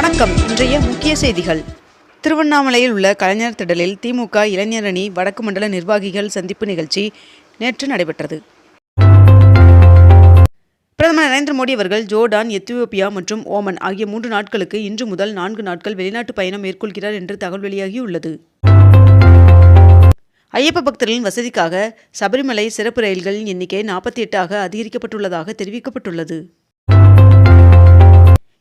வணக்கம். இன்றைய முக்கிய செய்திகள். திருவண்ணாமலையில் உள்ள கலைஞர் திடலில் திமுக இளைஞரணி வடக்கு மண்டல நிர்வாகிகள் சந்திப்பு நிகழ்ச்சி நேற்று நடைபெற்றது. பிரதமர் நரேந்திர மோடி அவர்கள் ஜோர்டான் எத்தியோப்பியா மற்றும் ஓமன் ஆகிய மூன்று நாட்களுக்கு இன்று முதல் நான்கு நாட்கள் வெளிநாட்டு பயணம் மேற்கொள்கிறார் என்று தகவல் வெளியாகியுள்ளது. ஐயப்ப பக்தர்களின் வசதிக்காக சபரிமலை சிறப்பு ரயில்களின் எண்ணிக்கை நாற்பத்தி எட்டாக அதிகரிக்கப்பட்டுள்ளதாக தெரிவிக்கப்பட்டுள்ளது.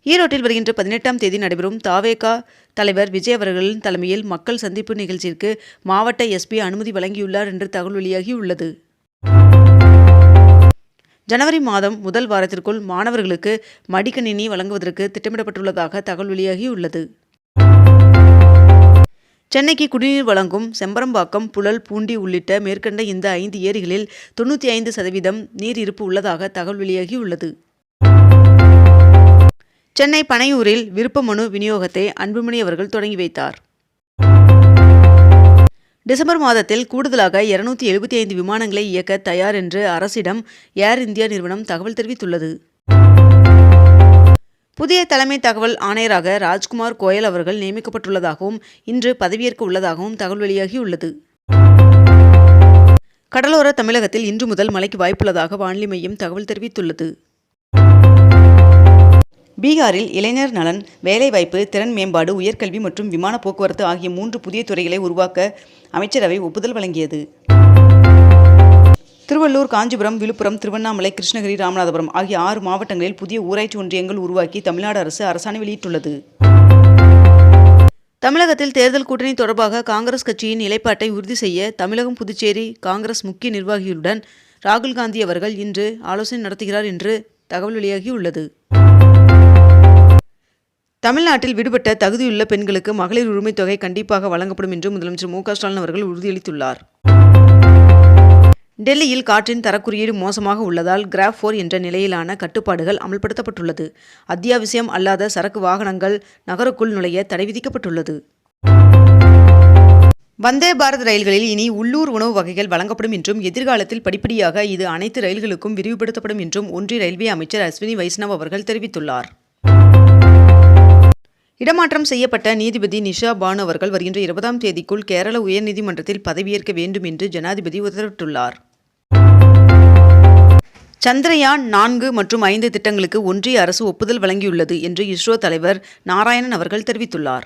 ஈரோட்டில் வருகின்ற பதினெட்டாம் தேதி நடைபெறும் தாவேகா தலைவர் விஜய் அவர்களின் தலைமையில் மக்கள் சந்திப்பு நிகழ்ச்சிக்கு மாவட்ட எஸ்பி அனுமதி வழங்கியுள்ளார் என்று தகவல் வெளியாகியுள்ளது ஜனவரி மாதம் முதல் வாரத்திற்குள் மாணவர்களுக்கு மடிக்கணினி வழங்குவதற்கு திட்டமிடப்பட்டுள்ளதாக தகவல் வெளியாகியுள்ளது சென்னைக்கு குடிநீர் வழங்கும் செம்பரம்பாக்கம் புழல் பூண்டி உள்ளிட்ட மேற்கண்ட இந்த ஐந்து ஏரிகளில் தொண்ணூற்றி ஐந்து சதவீதம் நீர் இருப்பு உள்ளதாக தகவல் வெளியாகியுள்ளது சென்னை பனையூரில் விருப்ப மனு விநியோகத்தை அன்புமணி அவர்கள் தொடங்கி வைத்தார். டிசம்பர் மாதத்தில் கூடுதலாக இருநூத்தி எழுபத்தி ஐந்து விமானங்களை இயக்க தயார் என்று அரசிடம் ஏர் இந்தியா நிறுவனம் தகவல் தெரிவித்துள்ளது. புதிய தலைமை தகவல் ஆணையராக ராஜ்குமார் கோயல் அவர்கள் நியமிக்கப்பட்டுள்ளதாகவும் இன்று பதவியேற்க உள்ளதாகவும் தகவல் வெளியாகியுள்ளது. கடலோர தமிழகத்தில் இன்று முதல் மழைக்கு வாய்ப்புள்ளதாக வானிலை மையம் தகவல் தெரிவித்துள்ளது. பீகாரில் இளைஞர் நலன் வேலைவாய்ப்பு திறன் மேம்பாடு உயர்கல்வி மற்றும் விமான போக்குவரத்து ஆகிய மூன்று புதிய துறைகளை உருவாக்க அமைச்சரவை ஒப்புதல் வழங்கியது. திருவள்ளூர் காஞ்சிபுரம் விழுப்புரம் திருவண்ணாமலை கிருஷ்ணகிரி ராமநாதபுரம் ஆகிய ஆறு மாவட்டங்களில் புதிய ஊராட்சி ஒன்றியங்கள் உருவாக்கி தமிழ்நாடு அரசு அரசாணை வெளியிட்டுள்ளது. தமிழகத்தில் தேர்தல் கூட்டணி தொடர்பாக காங்கிரஸ் கட்சியின் நிலைப்பாட்டை உறுதி செய்ய தமிழகம் புதுச்சேரி காங்கிரஸ் முக்கிய நிர்வாகிகளுடன் ராகுல் காந்தி அவர்கள் இன்று ஆலோசனை நடத்துகிறார் என்று தகவல் வெளியாகியுள்ளது. தமிழ்நாட்டில் விடுபட்ட தகுதியுள்ள பெண்களுக்கு மகளிர் உரிமை தொகை கண்டிப்பாக வழங்கப்படும் என்று முதலமைச்சர் மு ஸ்டாலின் அவர்கள் உறுதியளித்துள்ளார். டெல்லியில் காற்றின் தரக்குறியீடு மோசமாக உள்ளதால் கிராப் ஃபோர் என்ற நிலையிலான கட்டுப்பாடுகள் அமல்படுத்தப்பட்டுள்ளது. அத்தியாவசியம் அல்லாத சரக்கு வாகனங்கள் நகருக்குள் நுழைய தடை விதிக்கப்பட்டுள்ளது. வந்தே பாரத் ரயில்களில் இனி உள்ளூர் உணவு வகைகள் வழங்கப்படும் என்றும் எதிர்காலத்தில் படிப்படியாக இது அனைத்து ரயில்களுக்கும் விரிவுபடுத்தப்படும் என்றும் ஒன்றிய ரயில்வே அமைச்சர் அஸ்வினி வைஷ்ணவ் அவர்கள் தெரிவித்துள்ளார். இடமாற்றம் செய்யப்பட்ட நீதிபதி நிஷா பானு அவர்கள் வருகின்ற இருபதாம் தேதிக்குள் கேரள உயர்நீதிமன்றத்தில் பதவியேற்க வேண்டும் என்று ஜனாதிபதி உத்தரவிட்டுள்ளார். சந்திரயான் நான்கு மற்றும் ஐந்து திட்டங்களுக்கு ஒன்றிய அரசு ஒப்புதல் வழங்கியுள்ளது என்று இஸ்ரோ தலைவர் நாராயணன் அவர்கள் தெரிவித்துள்ளார்.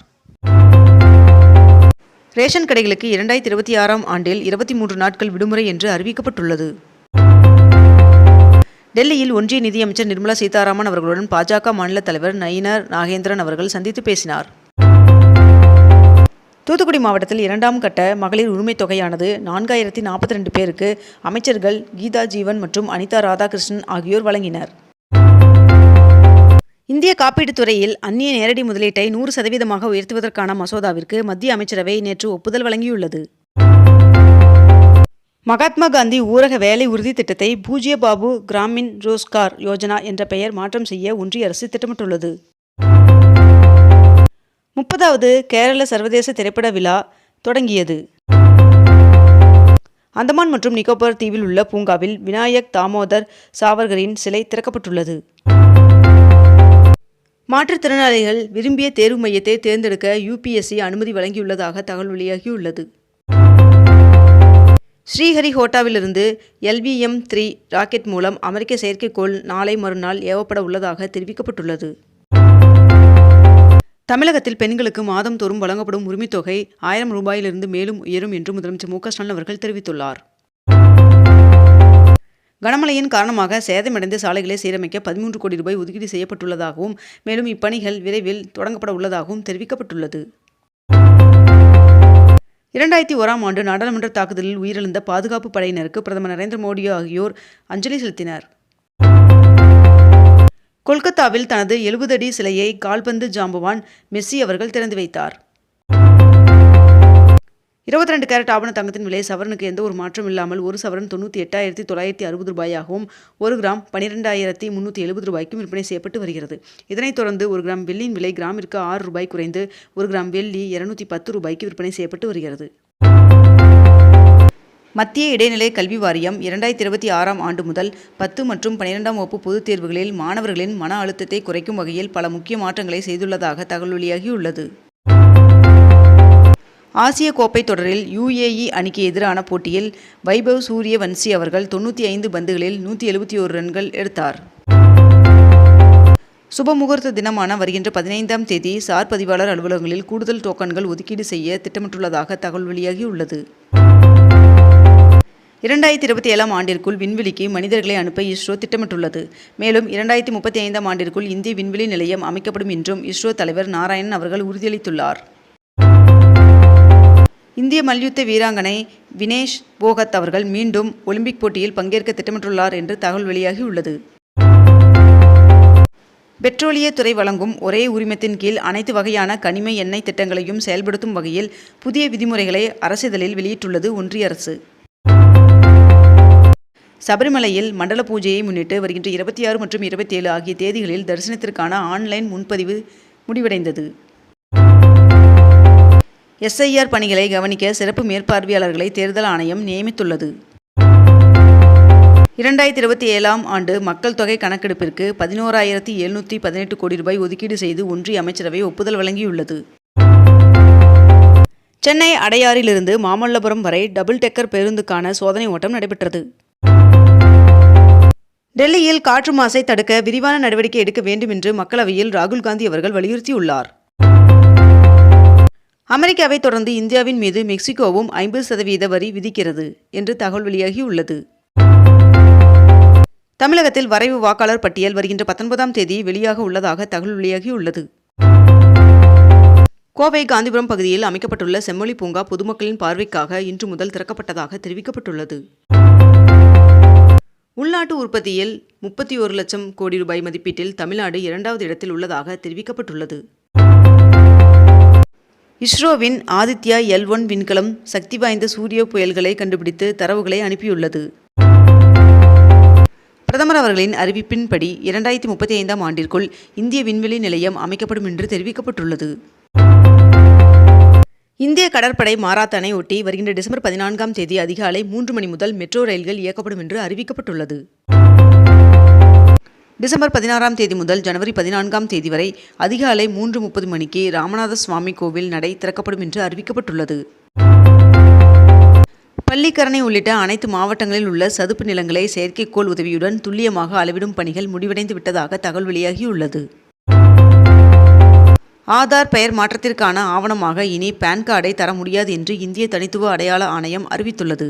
ரேஷன் கடைகளுக்கு இரண்டாயிரத்தி இருபத்தி ஆறாம் ஆண்டில் இருபத்தி மூன்று நாட்கள் விடுமுறை என்று அறிவிக்கப்பட்டுள்ளது. டெல்லியில் ஒன்றிய நிதியமைச்சர் நிர்மலா சீதாராமன் அவர்களுடன் பாஜக மாநில தலைவர் நயினார் நாகேந்திரன் அவர்கள் சந்தித்து பேசினார். தூத்துக்குடி மாவட்டத்தில் இரண்டாம் கட்ட மகளிர் உரிமைத் தொகையானது நான்காயிரத்தி நாற்பத்தி ரெண்டு பேருக்கு அமைச்சர்கள் கீதா ஜீவன் மற்றும் அனிதா ராதாகிருஷ்ணன் ஆகியோர் வழங்கினர். இந்திய காப்பீட்டுத் துறையில் அந்நிய நேரடி முதலீட்டை நூறு சதவீதமாக உயர்த்துவதற்கான மசோதாவிற்கு மத்திய அமைச்சரவை நேற்று ஒப்புதல் வழங்கியுள்ளது. மகாத்மா காந்தி ஊரக வேலை உறுதி திட்டத்தை பூஜ்ய பாபு கிராமின் ரோஸ்கார் யோஜனா என்ற பெயர் மாற்றம் செய்ய ஒன்றிய அரசு திட்டமிட்டுள்ளது. முப்பதாவது கேரள சர்வதேச திரைப்பட விழா தொடங்கியது. அந்தமான் மற்றும் நிக்கோபார் தீவில் உள்ள பூங்காவில் விநாயக் தாமோதர் சாவர்கரின் சிலை திறக்கப்பட்டுள்ளது. மாற்றுத்திறனாளிகள் விரும்பிய தேர்வு மையத்தை தேர்ந்தெடுக்க யுபிஎஸ்சி அனுமதி வழங்கியுள்ளதாக தகவல் வெளியாகியுள்ளது. ஸ்ரீஹரிகோட்டாவிலிருந்து எல்விஎம் த்ரீ ராக்கெட் மூலம் அமெரிக்க செயற்கைக்கோள் நாளை மறுநாள் ஏவப்பட உள்ளதாக தெரிவிக்கப்பட்டுள்ளது. தமிழகத்தில் பெண்களுக்கு மாதம் தோறும் வழங்கப்படும் உரிமைத்தொகை ஆயிரம் ரூபாயிலிருந்து மேலும் உயரும் என்று முதலமைச்சர் மு க ஸ்டாலின் அவர்கள் தெரிவித்துள்ளார். கனமழையின் காரணமாக சேதமடைந்த சாலைகளை சீரமைக்க பதிமூன்று கோடி ரூபாய் ஒதுக்கீடு செய்யப்பட்டுள்ளதாகவும் மேலும் இப்பணிகள் விரைவில் தொடங்கப்பட உள்ளதாகவும் தெரிவிக்கப்பட்டுள்ளது. இரண்டாயிரத்தி ஓராம் ஆண்டு நாடாளுமன்ற தாக்குதலில் உயிரிழந்த பாதுகாப்பு படையினருக்கு பிரதமர் நரேந்திர மோடி ஆகியோர் அஞ்சலி செலுத்தினர். கொல்கத்தாவில் தனது எழுபதடி சிலையை கால்பந்து ஜாம்பவான் மெஸ்ஸி அவர்கள் திறந்து வைத்தார். இருபத்தி ரெண்டு கேரட் ஆவண தங்கத்தின் விலை சவரனுக்கு எந்த ஒரு மாற்றம் இல்லாமல் ஒரு சவரன் தொண்ணூற்றி எட்டாயிரத்தி தொள்ளாயிரத்தி அறுபது ரூபாயாகவும் ஒரு கிராம் பன்னிரெண்டாயிரத்தி முந்நூற்றி எழுபது ரூபாய்க்கும் விற்பனை செய்யப்பட்டு வருகிறது. இதனைத் தொடர்ந்து ஒரு கிராம் வெள்ளியின் விலை கிராமிற்கு ஆறு ரூபாய் குறைந்து ஒரு கிராம் வெள்ளி இருநூத்தி பத்து ரூபாய்க்கு விற்பனை செய்யப்பட்டு வருகிறது. மத்திய இடைநிலை கல்வி வாரியம் இரண்டாயிரத்தி இருபத்தி ஆறாம் ஆண்டு முதல் பத்து மற்றும் பன்னிரெண்டாம் வகுப்பு பொதுத் தேர்வுகளில் மாணவர்களின் மன அழுத்தத்தை குறைக்கும் வகையில் பல முக்கிய மாற்றங்களை செய்துள்ளதாக தகவல் வெளியாகியுள்ளது. ஆசிய கோப்பை தொடரில் யுஏஇ அணிக்கு எதிரான போட்டியில் வைபவ் சூரியவன்சி அவர்கள் தொண்ணூற்றி ஐந்து பந்துகளில் நூற்றி எழுபத்தி ஓரு ரன்கள் எடுத்தார். சுபமுகூர்த்த தினமான வருகின்ற பதினைந்தாம் தேதி சார் பதிவாளர் அலுவலகங்களில் கூடுதல் டோக்கன்கள் ஒதுக்கீடு செய்ய திட்டமிட்டுள்ளதாக தகவல் வெளியாகியுள்ளது. இரண்டாயிரத்தி இருபத்தி ஏழாம் ஆண்டிற்குள் விண்வெளிக்கு மனிதர்களை அனுப்ப இஸ்ரோ திட்டமிட்டுள்ளது. மேலும் இரண்டாயிரத்தி முப்பத்தி ஐந்தாம் ஆண்டிற்குள் இந்திய விண்வெளி நிலையம் அமைக்கப்படும் என்றும் இஸ்ரோ தலைவர் நாராயணன் அவர்கள் உறுதியளித்துள்ளார். இந்திய மல்யுத்த வீராங்கனை வினேஷ் போகத் அவர்கள் மீண்டும் ஒலிம்பிக் போட்டியில் பங்கேற்க திட்டமிட்டுள்ளார் என்று தகவல் வெளியாகியுள்ளது பெட்ரோலியத்துறை வழங்கும் ஒரே உரிமத்தின் கீழ் அனைத்து வகையான கனிம எண்ணெய் திட்டங்களையும் செயல்படுத்தும் வகையில் புதிய விதிமுறைகளை அரசிதழில் வெளியிட்டுள்ளது ஒன்றிய அரசு. சபரிமலையில் மண்டல பூஜையை முன்னிட்டு வருகின்ற இருபத்தி ஆறு மற்றும் இருபத்தி ஏழு ஆகிய தேதிகளில் தரிசனத்திற்கான ஆன்லைன் முன்பதிவு முடிவடைந்தது. எஸ்ஐஆர் பணிகளை கவனிக்க சிறப்பு மேற்பார்வையாளர்களை தேர்தல் ஆணையம் நியமித்துள்ளது. இரண்டாயிரத்தி இருபத்தி ஏழாம் ஆண்டு மக்கள் தொகை கணக்கெடுப்பிற்கு பதினோராயிரத்தி எழுநூற்றி பதினெட்டு கோடி ரூபாய் ஒதுக்கீடு செய்து ஒன்றிய அமைச்சரவை ஒப்புதல் வழங்கியுள்ளது. சென்னை அடையாறிலிருந்து மாமல்லபுரம் வரை டபுள் டெக்கர் பேருந்துக்கான சோதனை ஓட்டம் நடைபெற்றது. டெல்லியில் காற்று மாசை தடுக்க விரிவான நடவடிக்கை எடுக்க வேண்டும் என்று மக்களவையில் ராகுல் காந்தி அவர்கள் வலியுறுத்தியுள்ளார். அமெரிக்காவை தொடர்ந்து இந்தியாவின் மீது மெக்சிகோவும் ஐம்பது சதவீத வரி விதிக்கிறது என்று தகவல் வெளியாகியுள்ளது. தமிழகத்தில் வரைவு வாக்காளர் பட்டியல் வருகின்ற பத்தொன்பதாம் தேதி வெளியாக உள்ளதாக தகவல் வெளியாகியுள்ளது. கோவை காந்திபுரம் பகுதியில் அமைக்கப்பட்டுள்ள செம்மொழி பூங்கா பொதுமக்களின் பார்வைக்காக இன்று முதல் திறக்கப்பட்டதாக தெரிவிக்கப்பட்டுள்ளது. உள்நாட்டு உற்பத்தியில் முப்பத்தி ஒரு லட்சம் கோடி ரூபாய் மதிப்பீட்டில் தமிழ்நாடு இரண்டாவது இடத்தில் உள்ளதாக தெரிவிக்கப்பட்டுள்ளது. இஸ்ரோவின் ஆதித்யா எல் ஒன் விண்கலம் சக்தி வாய்ந்த சூரிய புயல்களை கண்டுபிடித்து தரவுகளை அனுப்பியுள்ளது. பிரதமர் அவர்களின் அறிவிப்பின்படி இரண்டாயிரத்தி முப்பத்தி ஐந்தாம் ஆண்டிற்குள் இந்திய விண்வெளி நிலையம் அமைக்கப்படும் என்று தெரிவிக்கப்பட்டுள்ளது. இந்திய கடற்படை மாராத்தானை ஒட்டி வருகின்ற டிசம்பர் பதினான்காம் தேதி அதிகாலை மூன்று மணி முதல் மெட்ரோ ரயில்கள் இயக்கப்படும் என்று அறிவிக்கப்பட்டுள்ளது. டிசம்பர் பதினாறாம் தேதி முதல் ஜனவரி பதினான்காம் தேதி வரை அதிகாலை மூன்று முப்பது மணிக்கு ராமநாத சுவாமி கோவில் நடை திறக்கப்படும் என்று அறிவிக்கப்பட்டுள்ளது. பள்ளிக்கரணை உள்ளிட்ட அனைத்து மாவட்டங்களில் உள்ள சதுப்பு நிலங்களை செயற்கைக்கோள் உதவியுடன் துல்லியமாக அளவிடும் பணிகள் முடிவடைந்து விட்டதாக தகவல் வெளியாகியுள்ளது. ஆதார் பெயர் மாற்றத்திற்கான ஆவணமாக இனி பான் கார்டை தர முடியாது என்று இந்திய தனித்துவ அடையாள ஆணையம் அறிவித்துள்ளது.